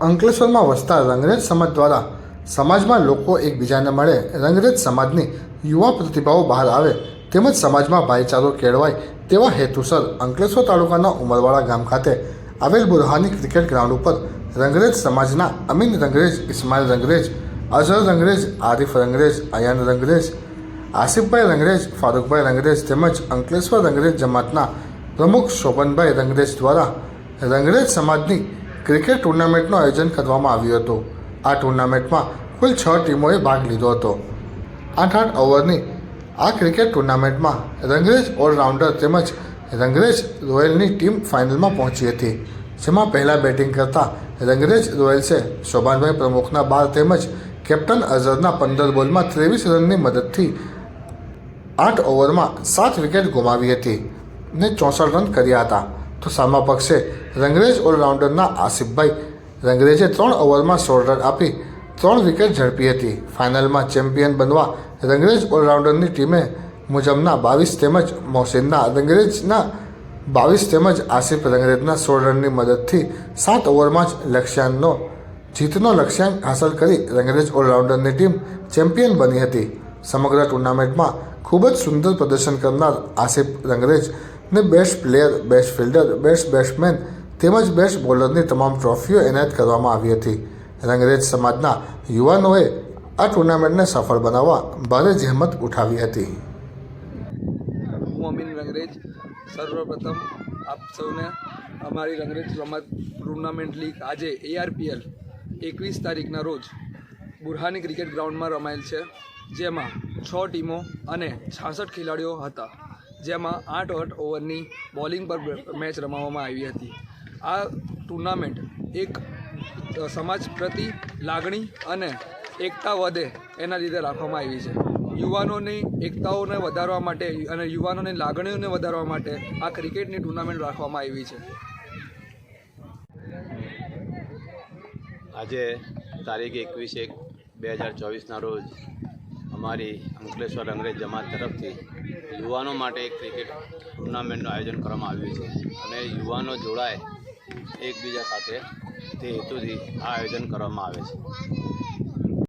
અંકલેશ્વરમાં વસતા રંગરેજ સમાજ દ્વારા સમાજમાં લોકો એકબીજાને મળે. રંગરેજ સમાજની યુવા પ્રતિભાઓ બહાર આવે તેમજ સમાજમાં ભાઈચારો કેળવાય તેવા હેતુસર અંકલેશ્વર તાલુકાના ઉમરવાડા ગામ ખાતે આવેલ બુરહાની ક્રિકેટ ગ્રાઉન્ડ ઉપર રંગરેજ સમાજના અમીન રંગરેજ, ઇસ્માઇલ રંગરેજ, અઝહર રંગરેજ, આરિફ રંગરેજ અયાન રંગરેજ, આસિફભાઈ રંગરેજ, ફારૂકભાઈ રંગરેજ તેમજ અંકલેશ્વર રંગરેજ જમાતના પ્રમુખ શોભનભાઈ રંગરેજ દ્વારા રંગરેજ સમાજની ક્રિકેટ ટુર્નામેન્ટનું આયોજન કરવામાં આવ્યું હતું. આ ટુર્નામેન્ટમાં કુલ છ ટીમોએ ભાગ લીધો હતો. આઠ આઠ ઓવરની આ ક્રિકેટ ટુર્નામેન્ટમાં રંગરેજ ઓલરાઉન્ડર તેમજ રંગરેજ રોયલની ટીમ ફાઇનલમાં પહોંચી હતી, જેમાં પહેલાં બેટિંગ કરતા રંગરેજ રોયલ્સે શોભાનભાઈ પ્રમુખના બાર તેમજ કેપ્ટન અઝહરના પંદર બોલમાં ત્રેવીસ રનની મદદથી આઠ ઓવરમાં સાત વિકેટ ગુમાવી હતી ને ચોસઠ રન કર્યા હતા. તો સામા પક્ષે રંગરેજ ઓલરાઉન્ડરના આસિફભાઈ રંગરેજે ત્રણ ઓવરમાં સોળ રન આપી, ત્રણ વિકેટ ઝડપી હતી. ફાઇનલમાં ચેમ્પિયન બનવા રંગરેજ ઓલરાઉન્ડરની ટીમે મુજબના બાવીસ તેમજ મોહસિનના રંગરેજના બાવીસ તેમજ આસિફ રંગરેજના સોળ રનની મદદથી સાત ઓવરમાં જ લક્ષ્યાંકનો, જીતનો લક્ષ્યાંક હાંસલ કરી રંગરેજ ઓલરાઉન્ડરની ટીમ ચેમ્પિયન બની હતી. સમગ્ર ટુર્નામેન્ટમાં ખૂબ જ સુંદર પ્રદર્શન કરનાર Asif રંગરેજને best player, best fielder, best batsman તેમજ બેસ્ટ બોલરની તમામ ટ્રોફીઓ એનાયત કરવામાં આવી હતી. રંગરેજ સમાજના યુવાનોએ આ ટુર્નામેન્ટને સફળ બનાવવા ભારે જહેમત ઉઠાવી હતી. હું અમીન રંગરેજ. સર્વપ્રથમ આપ સૌને અમારી રંગરેજ રમત ટુર્નામેન્ટ લીગ આજે એઆરપીએલ એકવીસ તારીખના રોજ બુરહાની ક્રિકેટ ગ્રાઉન્ડમાં રમાયેલ છે, જેમાં છ ટીમો અને છાસઠ ખેલાડીઓ હતા. જેમાં આઠ આઠ ઓવરની બોલિંગ પર મેચ રમાવવામાં આવી હતી. આ ટુર્નામેન્ટ એક સમાજ પ્રતિ લાગણી અને એકતા વધે એના લીધે રાખવામાં આવી છે. યુવાનોની એકતાઓને વધારવા માટે અને યુવાનોની લાગણીઓને વધારવા માટે આ ક્રિકેટની ટુર્નામેન્ટ રાખવામાં આવી છે. આજે તારીખ એકવીસ એક બે હજાર ચોવીસના રોજ અમારી અંકલેશ્વર અંગ્રેજ જમાત તરફથી યુવાનો માટે એક ક્રિકેટ ટુર્નામેન્ટનું આયોજન કરવામાં આવ્યું છે. અને યુવાનો જોડાય એકબીજા સાથે તે હેતુથી આ આયોજન કરવામાં આવે છે.